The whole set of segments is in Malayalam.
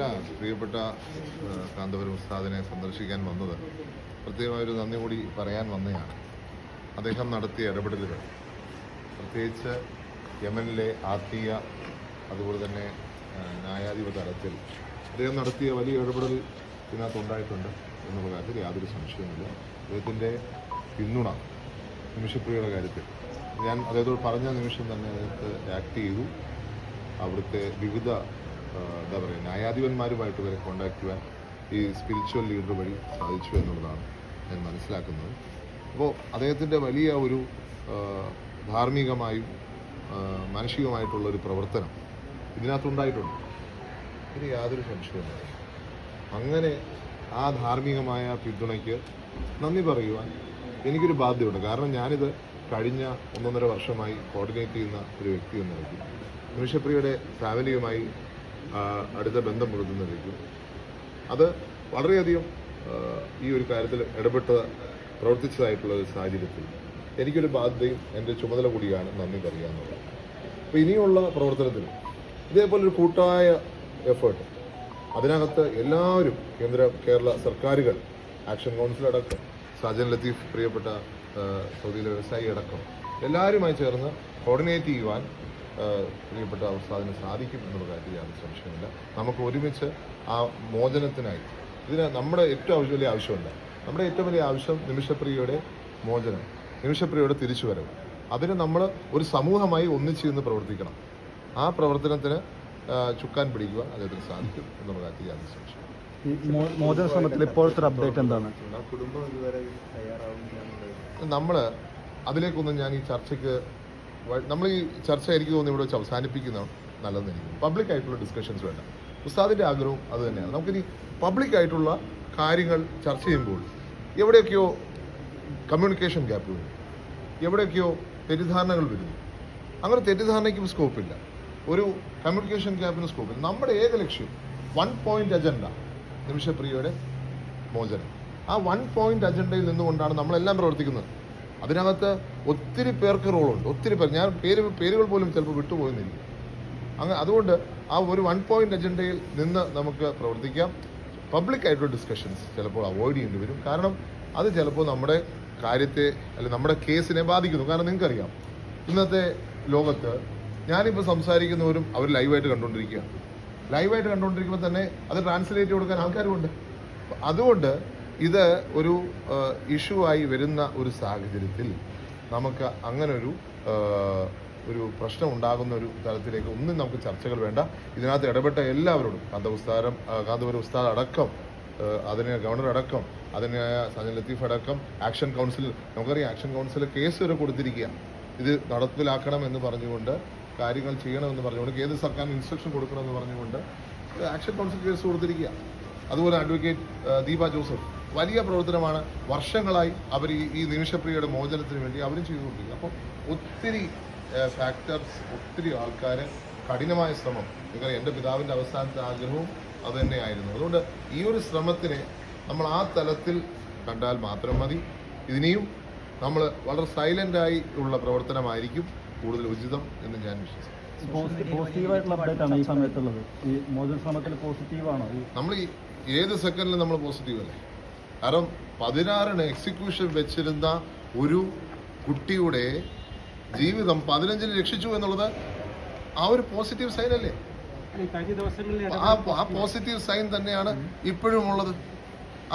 അല്ല പ്രിയപ്പെട്ട കാന്തപുരം ഉസ്താദിനെ സന്ദർശിക്കാൻ വന്നത്. പ്രത്യേകമായൊരു നന്ദി കൂടി പറയാൻ വന്നതാണ് അദ്ദേഹം നടത്തിയ ഇടപെടലുകൾ. പ്രത്യേകിച്ച് യമനിലെ ആത്മീയ അതുപോലെ തന്നെ ന്യായാധിപ തലത്തിൽ അദ്ദേഹം നടത്തിയ വലിയ ഇടപെടൽ ഇതിനകത്തുണ്ടായിട്ടുണ്ട് എന്നുള്ള കാര്യത്തിൽ യാതൊരു സംശയവുമില്ല. അദ്ദേഹത്തിന്റെ പിന്തുണ നിമിഷപ്രിയയുടെ കാര്യത്തിൽ. ഞാൻ അദ്ദേഹത്തോട് പറഞ്ഞ നിമിഷം തന്നെ അദ്ദേഹത്തെ ആക്ട് ചെയ്തു. അവിടുത്തെ വിവിധ എന്താ പറയുക ന്യായാധിപന്മാരുമായിട്ട് വരെ കോണ്ടാക്ട് ചെയ്യാൻ ഈ സ്പിരിച്വൽ ലീഡർ വഴി സാധിച്ചു എന്നുള്ളതാണ് ഞാൻ മനസ്സിലാക്കുന്നത്. അപ്പോൾ അദ്ദേഹത്തിന്റെ വലിയ ഒരു ധാർമ്മികമായും മാനസികമായിട്ടുള്ള ഒരു പ്രവർത്തനം ഇതിനകത്തുണ്ടായിട്ടുണ്ട്. ഇത് യാതൊരു സംശയവുമില്ല അങ്ങനെ ആ ധാർമ്മികമായ പിന്തുണയ്ക്ക് നന്ദി പറയുവാൻ എനിക്കൊരു ബാധ്യതയുണ്ട്. കാരണം ഞാനിത് കഴിഞ്ഞ ഒന്നൊന്നര വർഷമായി കോർഡിനേറ്റ് ചെയ്യുന്ന ഒരു വ്യക്തി എന്ന നിലയ്ക്ക്. ഫാമിലിയുമായി അടുത്ത ബന്ധം പുലർത്തുന്നതായിരിക്കും അത് വളരെയധികം ഈ ഒരു കാര്യത്തിൽ ഇടപെട്ട് പ്രവർത്തിച്ചതായിട്ടുള്ള ഒരു സാഹചര്യത്തിൽ എനിക്കൊരു ബാധ്യതയും എന്റെ ചുമതല കൂടിയാണ് നന്ദി പറയുക എന്നുള്ളത്. അപ്പോൾ ഇനിയുള്ള പ്രവർത്തനത്തിൽ ഇതേപോലൊരു കൂട്ടായ എഫേർട്ട് അതിനകത്ത് എല്ലാവരും കേന്ദ്ര കേരള സർക്കാരുകൾ ആക്ഷൻ കൗൺസിൽ അടക്കം സാജൻ ലത്തീഫ് പ്രിയപ്പെട്ട സൗദിയിലെ വ്യവസായി അടക്കം എല്ലാവരുമായി ചേർന്ന് കോർഡിനേറ്റ് ചെയ്യുവാൻ പ്രിയപ്പെട്ട ഉസ്താദിന് സാധിക്കും എന്നുള്ള കാര്യത്തിൽ യാതൊരു സംശയമില്ല നമുക്ക് ഒരുമിച്ച് ആ മോചനത്തിനായി ഇതിന് നമ്മുടെ ഏറ്റവും വലിയ ആവശ്യമുണ്ട്. നമ്മുടെ ഏറ്റവും വലിയ ആവശ്യം നിമിഷപ്രിയയുടെ മോചനം നിമിഷപ്രിയയുടെ തിരിച്ചുവരവ്. അതിന് നമ്മൾ ഒരു സമൂഹമായി ഒന്നിച്ചു നിന്ന് പ്രവർത്തിക്കണം. ആ പ്രവർത്തനത്തിന് ചുക്കാൻ പിടിക്കുക അദ്ദേഹത്തിന് സാധിക്കും എന്നുള്ള കാര്യത്തിൽ യാതൊരു സംശയം മോചന ശ്രമത്തിൽ ഇപ്പോഴത്തെ അപ്ഡേറ്റ് എന്താണ്? കുടുംബം ഇതുവരെ നമ്മൾ അതിലേക്കൊന്നും ഞാൻ ഈ ചർച്ചയ്ക്ക് നമ്മൾ ഈ ചർച്ച എനിക്ക് തോന്നുന്നു ഇവിടെ വെച്ച് അവസാനിപ്പിക്കുന്നതാണ് നല്ലതെന്ന് പബ്ലിക് ആയിട്ടുള്ള ഡിസ്കഷൻസ് വേണ്ട. ഉസ്താദിന്റെ ആഗ്രഹവും അത് തന്നെയാണ്. നമുക്കിനി പബ്ലിക് ആയിട്ടുള്ള കാര്യങ്ങൾ ചർച്ച ചെയ്യുമ്പോൾ എവിടെയൊക്കെയോ കമ്മ്യൂണിക്കേഷൻ ഗ്യാപ്പ് വരും എവിടെയൊക്കെയോ തെറ്റിദ്ധാരണകൾ വരുന്നു. അങ്ങനെ തെറ്റിദ്ധാരണയ്ക്കും സ്കോപ്പില്ല ഒരു കമ്മ്യൂണിക്കേഷൻ ഗ്യാപ്പിന് സ്കോപ്പില്ല നമ്മുടെ ഏക ലക്ഷ്യം വൺ പോയിന്റ് അജണ്ട നിമിഷപ്രിയയുടെ മോചനം. ആ വൺ പോയിന്റ് അജണ്ടയിൽ നിന്നുകൊണ്ടാണ് നമ്മളെല്ലാം പ്രവർത്തിക്കുന്നത്. അതിനകത്ത് ഒത്തിരി പേർക്ക് റോളുണ്ട്. ഒത്തിരി പേർ. ഞാൻ പേര് പേരുകൾ പോലും ചിലപ്പോൾ വിട്ടുപോയെന്നിരിക്കും അങ്ങ് അതുകൊണ്ട് ആ ഒരു വൺ പോയിന്റ് അജണ്ടയിൽ നിന്ന് നമുക്ക് പ്രവർത്തിക്കാം. പബ്ലിക് ആയിട്ടുള്ള ഡിസ്കഷൻസ് ചിലപ്പോൾ അവോയ്ഡ് ചെയ്യേണ്ടി വരും. കാരണം അത് ചിലപ്പോൾ നമ്മുടെ കാര്യത്തെ അല്ലെ നമ്മുടെ കേസിനെ ബാധിക്കുന്നു. കാരണം നിങ്ങൾക്കറിയാം ഇന്നത്തെ ലോകത്ത് ഞാനിപ്പോൾ സംസാരിക്കുന്നവരും അവർ ലൈവായിട്ട് കണ്ടുകൊണ്ടിരിക്കുകയാണ്. ലൈവായിട്ട് കണ്ടുകൊണ്ടിരിക്കുമ്പോൾ തന്നെ അത് ട്രാൻസ്ലേറ്റ് കൊടുക്കാൻ ആൾക്കാരുമുണ്ട്. അതുകൊണ്ട് ഇത് ഒരു ഇഷ്യൂ ആയി വരുന്ന ഒരു സാഹചര്യത്തിൽ നമുക്ക് അങ്ങനൊരു ഒരു പ്രശ്നം ഉണ്ടാകുന്ന ഒരു തരത്തിലേക്ക് ഒന്നും നമുക്ക് ചർച്ചകൾ വേണ്ട. ഇതിനകത്ത് ഇടപെട്ട എല്ലാവരോടും കാന്ത ഉസ്താദം കാന്തപുര ഉസ്താദ് അടക്കം അതിന് ഗവർണർ അടക്കം അതിന് സജൻ ലത്തീഫ് അടക്കം ആക്ഷൻ കൗൺസിൽ നമുക്കറിയാം ആക്ഷൻ കൗൺസിൽ കേസ് വരെ കൊടുത്തിരിക്കുക. ഇത് നടപ്പിലാക്കണം എന്ന് പറഞ്ഞുകൊണ്ട് കാര്യങ്ങൾ ചെയ്യണമെന്ന് പറഞ്ഞുകൊണ്ട് കേന്ദ്ര സർക്കാരിന് ഇൻസ്ട്രക്ഷൻ കൊടുക്കണമെന്ന് പറഞ്ഞുകൊണ്ട് ആക്ഷൻ കൗൺസിൽ കേസ് കൊടുത്തിരിക്കുക. അതുപോലെ അഡ്വക്കേറ്റ് ദീപ ജോസഫ് വലിയ പ്രവർത്തനമാണ്. വർഷങ്ങളായി അവർ ഈ ഈ നിമിഷപ്രിയയുടെ മോചനത്തിന് വേണ്ടി അവരും ചെയ്തുകൊണ്ടിരിക്കുക അപ്പോൾ ഒത്തിരി ഫാക്ടേഴ്സ് ഒത്തിരി ആൾക്കാർ കഠിനമായ ശ്രമം. നിങ്ങൾ എന്റെ പിതാവിന്റെ അവസാനത്തെ ആഗ്രഹവും അത് തന്നെയായിരുന്നു. അതുകൊണ്ട് ഈ ഒരു ശ്രമത്തിനെ നമ്മൾ ആ തലത്തിൽ കണ്ടാൽ മാത്രം മതി. ഇതിനെയും നമ്മൾ വളരെ സൈലന്റായി ഉള്ള പ്രവർത്തനമായിരിക്കും കൂടുതൽ ഉചിതം എന്ന് ഞാൻ വിശ്വസിക്കുന്നു. പോസിറ്റീവായിട്ടുള്ള അപ്ഡേറ്റ് ആണ് ഈ സമയത്തുള്ളത്. ഈ മോചന ശ്രമത്തിൽ പോസിറ്റീവാണോ നമ്മൾ ഈ ഏത് സെക്കൻഡിലും നമ്മൾ പോസിറ്റീവ് അല്ലേ? കാരണം പതിനാറിന് എക്സിക്യൂഷൻ വെച്ചിരുന്ന ഒരു കുട്ടിയുടെ ജീവിതം പതിനഞ്ചിന് രക്ഷിച്ചു എന്നുള്ളത് ആ ഒരു പോസിറ്റീവ് സൈൻ അല്ലേ? ആ പോസിറ്റീവ് സൈൻ തന്നെയാണ് ഇപ്പോഴും ഉള്ളത്.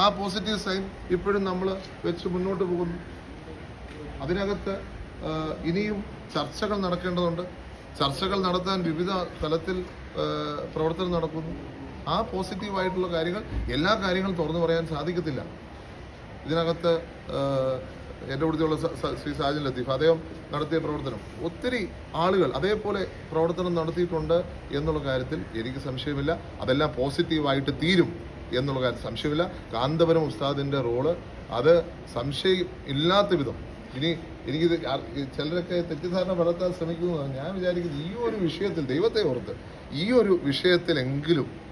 ആ പോസിറ്റീവ് സൈൻ ഇപ്പോഴും നമ്മൾ വെച്ച് മുന്നോട്ട് പോകുന്നു. അതിനകത്ത് ഇനിയും ചർച്ചകൾ നടക്കേണ്ടതുണ്ട്. ചർച്ചകൾ നടത്താൻ വിവിധ തലത്തിൽ പ്രവർത്തനം നടക്കുന്നു. ആ പോസിറ്റീവായിട്ടുള്ള കാര്യങ്ങൾ എല്ലാ കാര്യങ്ങളും തുറന്നു പറയാൻ സാധിക്കത്തില്ല. ഇതിനകത്ത് എന്റെ സ- ശ്രീ സാജൻ ലത്തീഫ് അദ്ദേഹം നടത്തിയ പ്രവർത്തനം. ഒത്തിരി ആളുകൾ അതേപോലെ പ്രവർത്തനം നടത്തിയിട്ടുണ്ട് എന്നുള്ള കാര്യത്തിൽ എനിക്ക് സംശയമില്ല. അതെല്ലാം പോസിറ്റീവായിട്ട് തീരും എന്നുള്ള കാര്യത്തിൽ സംശയമില്ല. കാന്തപുരം ഉസ്താദിന്റെ റോൾ അത് സംശയം ഇല്ലാത്ത വിധം. ഇനി എനിക്കിത് ചിലരൊക്കെ തെറ്റിദ്ധാരണ പരത്താൻ ശ്രമിക്കുന്നതാണ് ഞാൻ വിചാരിക്കുന്നത് ഈ ഒരു വിഷയത്തിൽ ദൈവത്തെ ഓർത്ത് ഈ ഒരു വിഷയത്തിലെങ്കിലും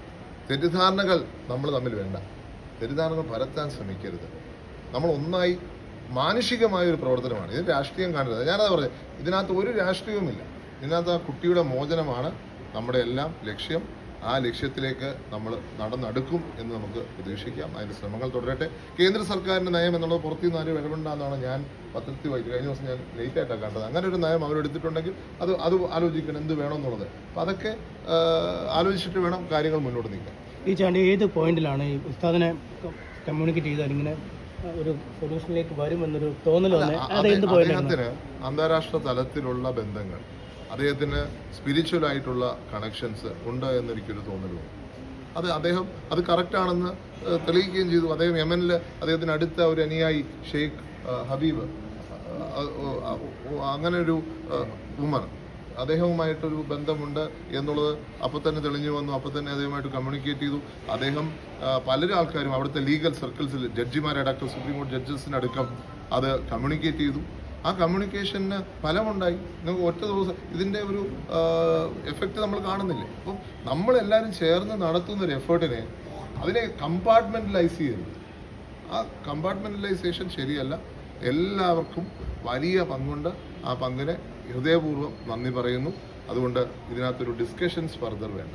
തെറ്റിദ്ധാരണകൾ നമ്മൾ തമ്മിൽ വേണ്ട. തെറ്റിദ്ധാരണകൾ പരത്താൻ ശ്രമിക്കരുത്. നമ്മൾ ഒന്നായി മാനുഷികമായ ഒരു പ്രവർത്തനമാണ്. ഇത് രാഷ്ട്രീയം കാണരുത്. ഞാനത് പറഞ്ഞത് ഇതിനകത്ത് ഒരു രാഷ്ട്രീയവുമില്ല. ഇതിനകത്ത് ആ കുട്ടിയുടെ മോചനമാണ് നമ്മുടെ എല്ലാം ലക്ഷ്യം. ആ ലക്ഷ്യത്തിലേക്ക് നമ്മൾ നടന്നെടുക്കും എന്ന് നമുക്ക് പ്രതീക്ഷിക്കാം. അതിന്റെ ശ്രമങ്ങൾ തുടരട്ടെ. കേന്ദ്ര സർക്കാരിന്റെ നയം എന്നുള്ളത് പുറത്തു നിന്ന് ആരും ഇടപെടണ്ടെന്നാണ് ഞാൻ പത്രത്തിൽ വായിച്ചു കഴിഞ്ഞ ദിവസം ഞാൻ ലേറ്റായിട്ടാണ് കണ്ടത്. അങ്ങനെ ഒരു നയം അവരെടുത്തിട്ടുണ്ടെങ്കിൽ അത് അത് ആലോചിക്കണം എന്ത് വേണമെന്നുള്ളത് അപ്പം അതൊക്കെ ആലോചിച്ചിട്ട് വേണം കാര്യങ്ങൾ മുന്നോട്ട് നീക്കാൻ. ഈ ചാണ്ടി ഏത് പോയിന്റിലാണ് ഈ ഉസ്താദിനെ കമ്മ്യൂണിക്കേറ്റ് ചെയ്താൽ ഇങ്ങനെ ഒരു സൊല്യൂഷനിലേക്ക് വരുമെന്നൊരു തോന്നൽ അദ്ദേഹത്തിന് അന്താരാഷ്ട്ര തലത്തിലുള്ള ബന്ധങ്ങൾ. അദ്ദേഹത്തിന് സ്പിരിച്വലായിട്ടുള്ള കണക്ഷൻസ് ഉണ്ട് എന്നെനിക്കൊരു തോന്നലുണ്ട്. അത് അദ്ദേഹം അത് കറക്റ്റാണെന്ന് തെളിയിക്കുകയും ചെയ്തു. അദ്ദേഹം യമനിൽ അദ്ദേഹത്തിന് അടുത്ത ഒരു അനുയായി ഷെയ്ഖ് ഹബീബ് അങ്ങനെ ഒരു ഉമർ അദ്ദേഹവുമായിട്ടൊരു ബന്ധമുണ്ട് എന്നുള്ളത് അപ്പോൾ തന്നെ തെളിഞ്ഞു വന്നു. അപ്പോൾ തന്നെ അദ്ദേഹമായിട്ട് കമ്മ്യൂണിക്കേറ്റ് ചെയ്തു. അദ്ദേഹം പലരും ആൾക്കാരും അവിടുത്തെ ലീഗൽ സർക്കിൾസിൽ ജഡ്ജിമാരടക്കം സുപ്രീം കോടതി ജഡ്ജസിനടക്കം അത് കമ്മ്യൂണിക്കേറ്റ് ചെയ്തു. ആ കമ്മ്യൂണിക്കേഷന് ഫലമുണ്ടായി. നിങ്ങൾക്ക് ഒറ്റ ദിവസം ഇതിന്റെ ഒരു എഫക്റ്റ് നമ്മൾ കാണുന്നില്ല? അപ്പം നമ്മളെല്ലാവരും ചേർന്ന് നടത്തുന്ന ഒരു എഫേർട്ടിനെ അതിനെ കമ്പാർട്ട്മെന്റലൈസ് ചെയ്യരുത് ആ കമ്പാർട്ട്മെന്റലൈസേഷൻ ശരിയല്ല. എല്ലാവർക്കും വലിയ പങ്കുണ്ട്. ആ പങ്കിനെ ഹൃദയപൂർവം നന്ദി പറയുന്നു. അതുകൊണ്ട് ഇതിനകത്തൊരു ഡിസ്കഷൻസ് ഫർദർ വേണ്ട?